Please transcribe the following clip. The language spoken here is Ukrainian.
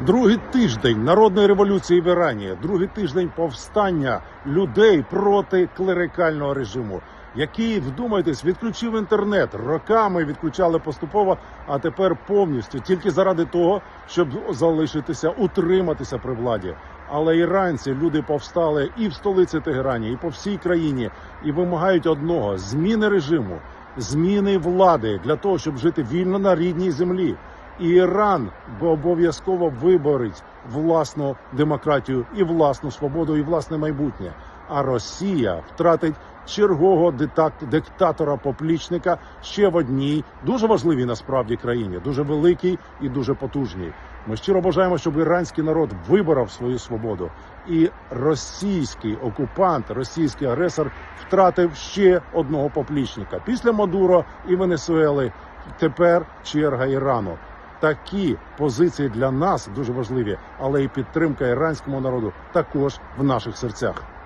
Другий тиждень народної революції в Ірані, другий тиждень повстання людей проти клерикального режиму, який, вдумайтесь, відключив інтернет. Роками відключали поступово, а тепер повністю тільки заради того, щоб залишитися, утриматися при владі. Але іранці люди повстали і в столиці Тегерані, і по всій країні, і вимагають одного зміни режиму, зміни влади для того, щоб жити вільно на рідній землі. І Іран бо обов'язково виборить власну демократію і власну свободу, і власне майбутнє. А Росія втратить чергового дитак- диктатора-поплічника ще в одній дуже важливій насправді країні, дуже великій і дуже потужній. Ми щиро бажаємо, щоб іранський народ виборов свою свободу, і російський окупант, російський агресор втратив ще одного поплічника після Мадуро і Венесуели. Тепер черга Ірану. Такі позиції для нас дуже важливі, але і підтримка іранському народу також в наших серцях.